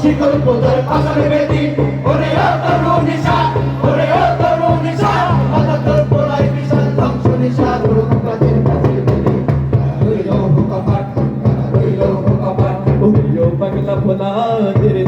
শিকল কোদার পাশার বেদি। ওরে ও তরু নিশা, ওরে ও তরু নিশা আদা তোর পোলাই বিশাল ধ্বংস নিশা গুরু কাজের কাজের বেদি রইল হুকাপাট রইল হুকাপাট। ওরে পাগলা ভোলা ধীরে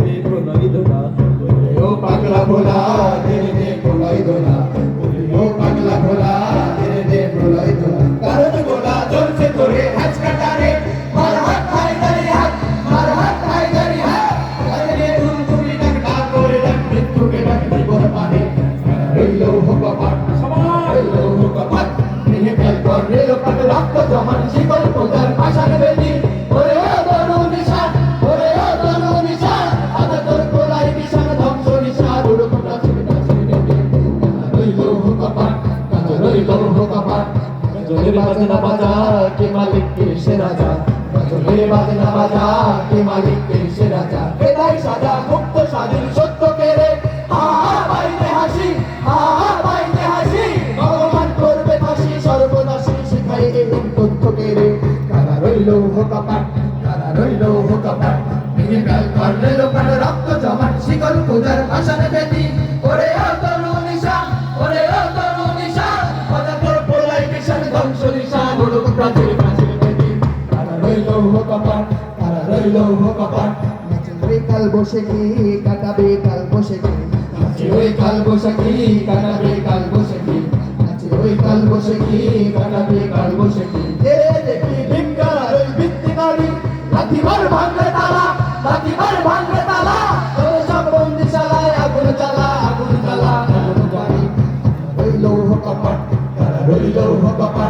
পাট রক্ত জমান শিকল পোদার পাশান বেদি ওরে ও তরু নিশান ওরে ও তরু নিশান আদা তোর কোলাই নিশান ধ্বংস নিশান উড়ুক প্রাচীর প্রাচীর বেদি রইল হুকাপাট রইল হুকাপাট জোরে বাজনা বাজা, কে মালিক, কে সে রাজা? জোরে বাজনা বাজা, কে মালিক, কে সে রাজা? এটাই সাজা, মুক্ত, স্বাধীন, সত্য রইল হোকাপাট কারা রইল হোকাপাট ভেঙে ফেল করলে লোকাল রক্ত জমান শিকল খুদার ভাষণ বেদি। ওরে ও তরু নিশা, ওরে ও তরু নিশা তোর পোলাই নিশান ধ্বংস নিশা উড়ুক প্রাচীর প্রাচীর বেদি। তারা রইল হোকাপাট তারা রইল হোকাপাট নাচবে কাল বসে কি, কাটাবে কাল বসে কি? নাচে ওই কাল বসে কি, কাটাবে কাল বসে কি? নাচে ওই কাল বসে কি, কাটাবে কাল বসে